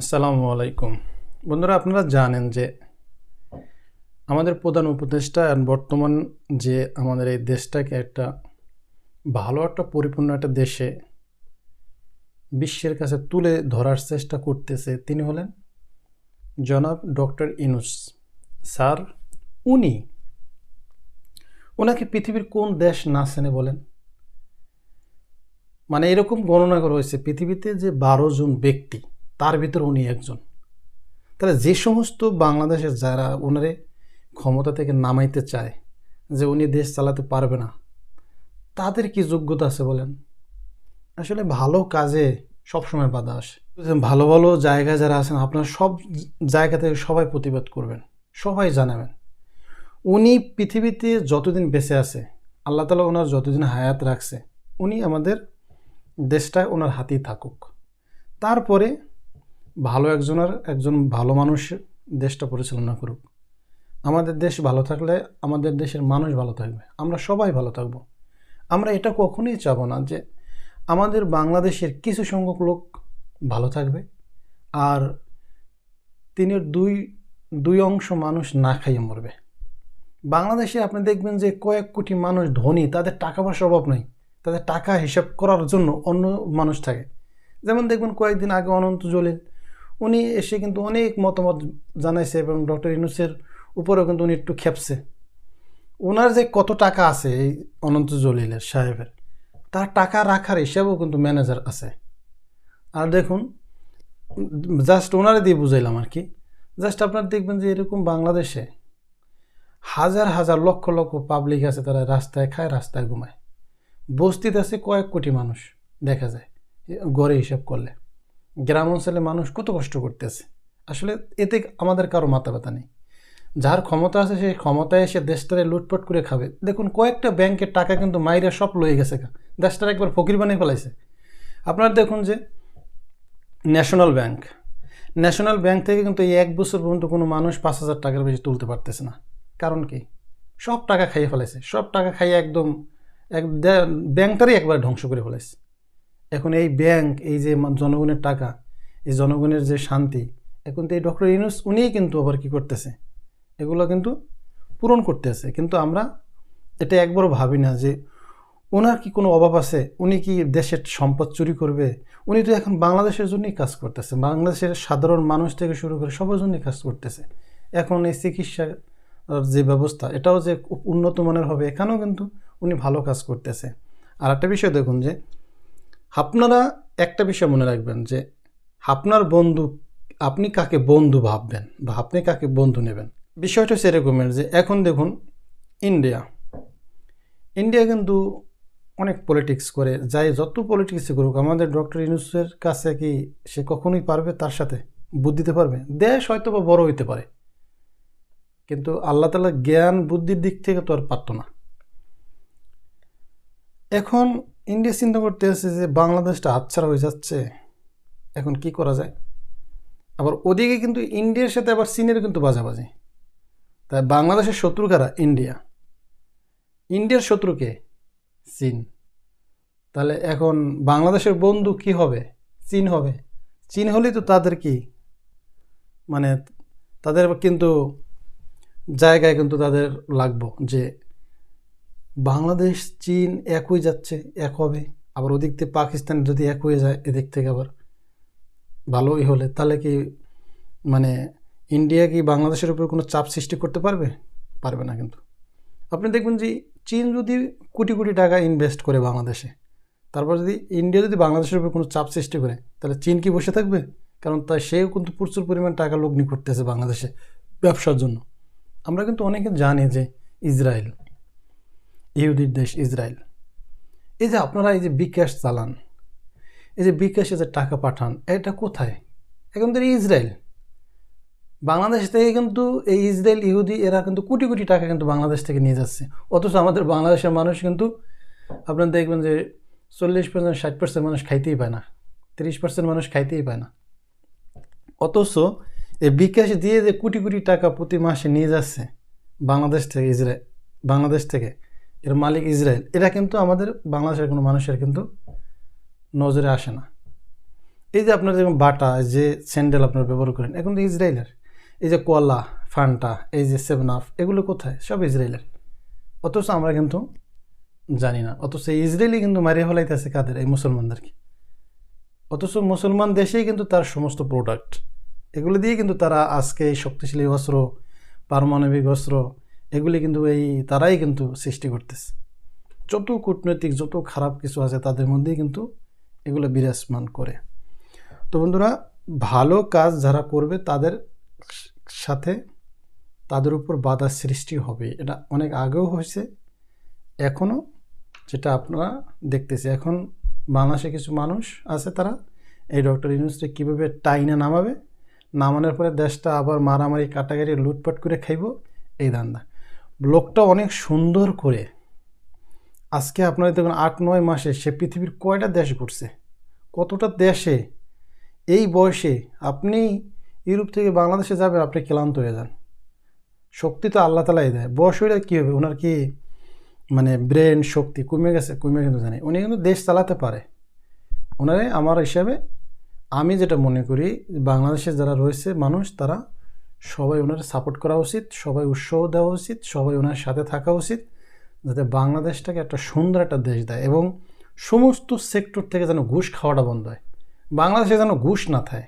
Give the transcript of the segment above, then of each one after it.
আসসালামু আলাইকুম। বন্ধুরা, আপনারা জানেন যে আমাদের প্রধান উপদেষ্টা বর্তমান যে আমাদের এই দেশটাকে একটা ভালো, একটা পরিপূর্ণ একটা দেশে বিশ্বের কাছে তুলে ধরার চেষ্টা করতেছে তিনি হলেন জনাব ডক্টর ইনুস। স্যার, উনি ওনাকে পৃথিবীর কোন দেশ না চেনে বলেন? মানে এরকম গণনা করা হয়েছে, পৃথিবীতে যে বারো জন ব্যক্তি তার ভিতর উনি একজন। তাহলে যে সমস্ত বাংলাদেশের যারা ওনারে ক্ষমতা থেকে নামাইতে চায় যে উনি দেশ চালাতে পারবে না, তাদের কি যোগ্যতা আছে বলেন? আসলে ভালো কাজে সবসময় বাধা আসে। ভালো ভালো জায়গায় যারা আছেন, আপনার সব জায়গা থেকে সবাই প্রতিবাদ করবেন, সবাই জানাবেন। উনি পৃথিবীতে যতদিন বেঁচে আছে, আল্লাহ তালা ওনার যতদিন হায়াত রাখছে, উনি আমাদের দেশটা ওনার হাতেই থাকুক। তারপরে ভালো একজনের একজন ভালো মানুষ দেশটা পরিচালনা করুক। আমাদের দেশ ভালো থাকলে আমাদের দেশের মানুষ ভালো থাকবে। আমরা সবাই ভালো থাকব। আমরা এটা কখনোই চাবো না যে আমাদের বাংলাদেশের কিছু সংখ্যক লোক ভালো থাকবে আর তিনের দুই দুই অংশ মানুষ না খাইয়ে মরবে। বাংলাদেশে আপনি দেখবেন যে কয়েক কোটি মানুষ ধনী, তাদের টাকা পয়সার অভাব নেই। তাদের টাকা হিসাব করার জন্য অন্য মানুষ থাকে। যেমন দেখবেন কয়েকদিন আগে অনন্ত জলিল উনি এসে কিন্তু অনেক মতামত জানাইছে এবং ডক্টর ইনুসের উপরেও কিন্তু উনি একটু খেপছে। ওনার যে কত টাকা আছে এই অনন্ত জলিলের সাহেবের, তার টাকা রাখার হিসাবেও কিন্তু ম্যানেজার আছে। আর দেখুন, জাস্ট ওনারে দিয়ে বুঝাইলাম আর কি, জাস্ট আপনার দেখবেন যে এরকম বাংলাদেশে হাজার হাজার লক্ষ লক্ষ পাবলিক আছে, তারা রাস্তায় খায়, রাস্তায় ঘুমায়। বস্তিতে আছে কয়েক কোটি মানুষ, দেখা যায় গড়ে হিসাব করলে। গ্রাম অঞ্চলে মানুষ কত কষ্ট করতেছে? আসলে এতে আমাদের কারও মাথা ব্যথা নেই। যার ক্ষমতা আছে সেই ক্ষমতায় এসে দেশটারে লুটপাট করে খাবে। দেখুন, কয়েকটা ব্যাংকের টাকা কিন্তু মাইরা সব লয়ে গেছে দেশটার একবার ফকির বানিয়ে ফেলাইছে। আপনারা দেখুন যে ন্যাশনাল ব্যাংক। ন্যাশনাল ব্যাংক থেকে কিন্তু এই এক বছর পর্যন্ত কোনো মানুষ পাঁচ হাজার টাকার বেশি তুলতে পারতেছে না। কারণ কি? সব টাকা খাইয়ে ফেলাইছে। সব টাকা খাইয়ে একদম এক ব্যাংকটারই একবার ধ্বংস করে ফেলাইছে। এখন এই ব্যাংক এই যে জনগণের টাকা, এই জনগণের যে শান্তি, এখন তো এই ডক্টর ইউনুস উনিই কিন্তু আবার কী করতেছে? এগুলো কিন্তু পূরণ করতেছে। কিন্তু আমরা এটা একবারও ভাবি না যে ওনার কি কোনো অভাব আছে? উনি কি দেশের সম্পদ চুরি করবে? উনি তো এখন বাংলাদেশের জন্যই কাজ করতেছে। বাংলাদেশের সাধারণ মানুষ থেকে শুরু করে সবার জন্যই কাজ করতেছে। এখন এই চিকিৎসার যে ব্যবস্থা, এটাও যে উন্নত মানের হবে, এখানেও কিন্তু উনি ভালো কাজ করতেছে। আর একটা বিষয় দেখুন যে আপনারা একটা বিষয় মনে রাখবেন যে আপনার বন্ধু, আপনি কাকে বন্ধু ভাববেন বা আপনি কাকে বন্ধু নেবেন? বিষয়টা সেরকমের যে এখন দেখুন ইন্ডিয়া ইন্ডিয়া কিন্তু অনেক পলিটিক্স করে, যাই যত পলিটিক্স করুক, আমাদের ডক্টর ইউনুসের কাছে কি সে কখনোই পারবে? তার সাথে বুদ্ধিতে পারবে? দেশ হয়তো বা বড় হইতে পারে। কিন্তু আল্লাহ তালা জ্ঞান, বুদ্ধির দিক থেকে তো আর পারত না। এখন ইন্ডিয়া চিন্তা করতে আছে যে বাংলাদেশটা হাতছাড়া হয়ে যাচ্ছে। এখন কি করা যায়? আবার ওদিকে কিন্তু ইন্ডিয়ার সাথে আবার চীনের কিন্তু বাজাবাজি। তাই বাংলাদেশের শত্রু কারা? ইন্ডিয়া। ইন্ডিয়ার শত্রুকে চীন। তাহলে এখন বাংলাদেশের বন্ধু কি হবে? চীন হবে। চীন হলেই তো তাদের কি? মানে তাদের কিন্তু জায়গায় কিন্তু তাদের লাগবো যে বাংলাদেশ, চীন এক হয়ে যাচ্ছে, এক হবে। আবার ওদিক থেকে পাকিস্তান যদি এক হয়ে যায়, এদিক থেকে আবার ভালোই হলে। তাহলে কি মানে ইন্ডিয়া কি বাংলাদেশের উপর কোনো চাপ সৃষ্টি করতে পারবে? পারবে না কিন্তু। আপনি দেখবেন যে চীন যদি কোটি কোটি টাকা ইনভেস্ট করে বাংলাদেশে, তারপর যদি ইন্ডিয়া যদি বাংলাদেশের উপর কোনো চাপ সৃষ্টি করে, তাহলে চীন কি বসে থাকবে? কারণ তাই সেও কিন্তু প্রচুর পরিমাণ টাকা লগ্নি করতেছে বাংলাদেশে ব্যবসার জন্য। আমরা কিন্তু অনেকে জানি যে ইসরায়েল ইহুদির দেশ ইসরায়েল। এই যে আপনারা এই যে বিকাশ চালান, এই যে বিকাশে যে টাকা পাঠান, এটা কোথায়? এখন তো ইসরায়েল। বাংলাদেশ থেকে কিন্তু এই ইসরায়েল ইহুদি, এরা কিন্তু কোটি কোটি টাকা কিন্তু বাংলাদেশ থেকে নিয়ে যাচ্ছে। অথচ আমাদের বাংলাদেশের মানুষ কিন্তু, আপনারা দেখবেন যে চল্লিশ পার্সেন্ট ষাট পার্সেন্ট মানুষ খাইতেই পায় না, তিরিশ পার্সেন্ট মানুষ খাইতেই পায় না। অথচ এই বিকাশ দিয়ে যে কোটি কোটি টাকা প্রতি মাসে নিয়ে যাচ্ছে বাংলাদেশ থেকে ইসরায়েল, বাংলাদেশ থেকে এর মালিক ইসরায়েল। এটা কিন্তু আমাদের বাংলাদেশের কোনো মানুষের কিন্তু নজরে আসে না। এই যে আপনার যেমন বাটা যে স্যান্ডেল আপনার ব্যবহার করেন, এখন ইসরায়েলের। এই যে কলা ফান্টা, এই যে সেভেন আপ, এগুলো কোথায়? সব ইসরায়েলের। অথচ আমরা কিন্তু জানি না। অথচ এই ইসরায়েলি কিন্তু মারিয়ে ফেলাইতেছে কাদের? এই মুসলমানদেরকে। অথচ মুসলমান দেশেই কিন্তু তার সমস্ত প্রোডাক্ট এগুলো দিয়ে কিন্তু তারা আজকে শক্তিশালী অস্ত্র, পারমাণবিক অস্ত্র এগুলি কিন্তু এই, তারাই কিন্তু সৃষ্টি করতেছে। যত কূটনৈতিক, যত খারাপ কিছু আছে তাদের মধ্যেই কিন্তু এগুলো বিরাজমান করে। তো বন্ধুরা, ভালো কাজ যারা করবে তাদের সাথে তাদের উপর বাধা সৃষ্টি হবে। এটা অনেক আগেও হয়েছে এখনও যেটা আপনারা দেখতেছি। এখন বাংলাদেশে কিছু মানুষ আছে তারা, এই ডক্টর ইউনুসকে কীভাবে টাইনে নামাবে, নামানোর পরে দেশটা আবার মারামারি, কাটাকাটি, লুটপাট করে খাইব, এই ধান্দা। লোকটা অনেক সুন্দর করে। আজকে আপনারা দেখুন আট, নয় মাসে সে পৃথিবীর কয়টা দেশ ঘুরছে? কতটা দেশে? এই বয়সে আপনি ইউরোপ থেকে বাংলাদেশে যাবেন, আপনি ক্লান্ত হয়ে যান। শক্তি তো আল্লাহ তালাই দেয়। বয়স হইলে কী হবে? ওনার কি মানে ব্রেন শক্তি কমে গেছে? কমে কিন্তু জানি। উনি কিন্তু দেশ চালাতে পারে। ওনারে আমার হিসাবে আমি যেটা মনে করি, বাংলাদেশে যারা রয়েছে মানুষ, তারা সবাই ওনার সাপোর্ট করা উচিত, সবাই উৎসাহ দেওয়া উচিত, সবাই ওনার সাথে থাকা উচিত, যাতে বাংলাদেশটাকে একটা সুন্দর একটা দেশ দেয় এবং সমস্ত সেক্টর থেকে যেন ঘুষ খাওয়াটা বন্ধ হয়। বাংলাদেশে যেন ঘুষ না থাকে।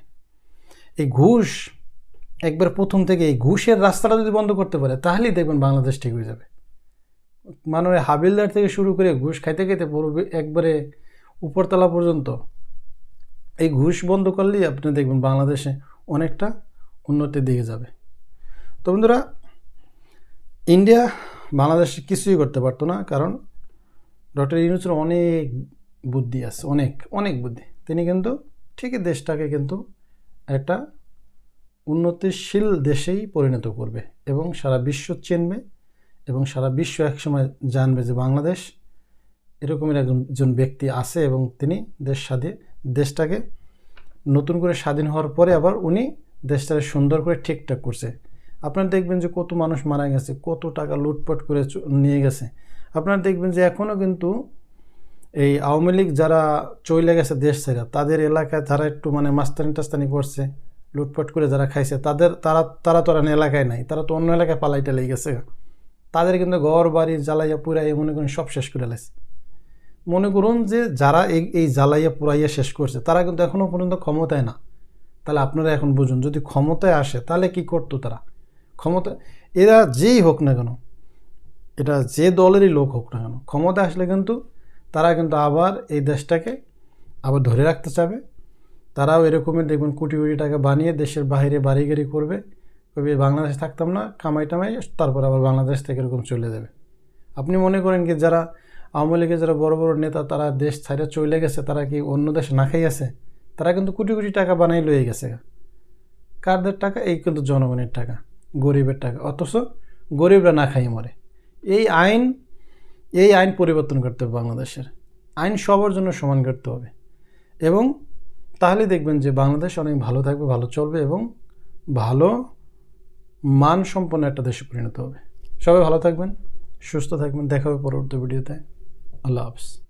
এই ঘুষ, একবার প্রথম থেকে এই ঘুষের রাস্তাটা যদি বন্ধ করতে পারে, তাহলেই দেখবেন বাংলাদেশ ঠিক হয়ে যাবে। মানে হাবিলদার থেকে শুরু করে ঘুষ খাইতে খাইতে একবারে উপরতলা পর্যন্ত। এই ঘুষ বন্ধ করলেই আপনি দেখবেন বাংলাদেশে অনেকটা উন্নতির দিকে যাবে। তো বন্ধুরা ইন্ডিয়া বাংলাদেশে কিছুই করতে পারতো না, কারণ ডক্টর ইউনুসের অনেক বুদ্ধি আছে, অনেক অনেক বুদ্ধি। তিনি কিন্তু ঠিকই দেশটাকে কিন্তু একটা উন্নতিশীল দেশেই পরিণত করবে এবং সারা বিশ্ব চিনবে এবং সারা বিশ্ব একসময় জানবে যে বাংলাদেশ এরকমের একজন ব্যক্তি আছে এবং তিনি দেশ স্বাধীন দেশটাকে নতুন করে স্বাধীন হওয়ার পরে আবার উনি দেশটাকে সুন্দর করে ঠিকঠাক করছে। আপনারা দেখবেন যে কত মানুষ মারা গেছে, কত টাকা লুটপাট করে নিয়ে গেছে। আপনারা দেখবেন যে এখনও কিন্তু এই আওয়ামী লীগ যারা চলে গেছে দেশ ছেড়ে তাদের এলাকায় যারা একটু মানে মাস্তানি টাস্তানি করছে, লুটপাট করে যারা খাইছে, তাদের, তারা তারা তো আর এলাকায় নাই, তারা তো অন্য এলাকায় পালাই টালাই গেছে তাদের কিন্তু ঘর বাড়ি জ্বালাইয়া পুরাইয়া মনে করেন সব শেষ করে লাইছে। মনে করুন যে যারা এই এই জ্বালাইয়া পুরাইয়া শেষ করছে, তারা কিন্তু এখনও পর্যন্ত ক্ষমতায় না। তাহলে আপনারা এখন বুঝুন, যদি ক্ষমতায় আসে, তাহলে কি করতো তারা? ক্ষমতা, এরা যেই হোক না কেন এটা যে দলেরই লোক হোক না কেন ক্ষমতায় আসলে কিন্তু তারা কিন্তু আবার এই দেশটাকে আবার ধরে রাখতে চাবে। তারাও এরকমের দেখবেন কোটি কোটি টাকা বানিয়ে দেশের বাইরে বাড়ি গাড়ি করবে, কবি বাংলাদেশে থাকতাম না, কামাই টামাই, তারপর আবার বাংলাদেশ থেকে এরকম চলে যাবে। আপনি মনে করেন কি যারা আওয়ামী লীগের যারা বড় বড় নেতা, তারা দেশ ছাড়ে চলে গেছে, তারা কি অন্য দেশ না খাই আছে তারা কিন্তু কোটি কোটি টাকা বানাই লয়ে গেছে। কারদের টাকা? এই কিন্তু জনগণের টাকা, গরিবের টাকা। অথচ গরিবরা না খাই মরে। এই আইন এই আইন পরিবর্তন করতে হবে বাংলাদেশের। আইন সবার জন্য সমান করতে হবে। এবং তাহলে দেখবেন যে বাংলাদেশ অনেক ভালো থাকবে, ভালো চলবে এবং ভালো মানসম্পন্ন একটা দেশে পরিণত হবে। সবাই ভালো থাকবেন, সুস্থ থাকবেন। দেখা হবে পরবর্তী ভিডিওতে। আল্লাহ হাফিজ।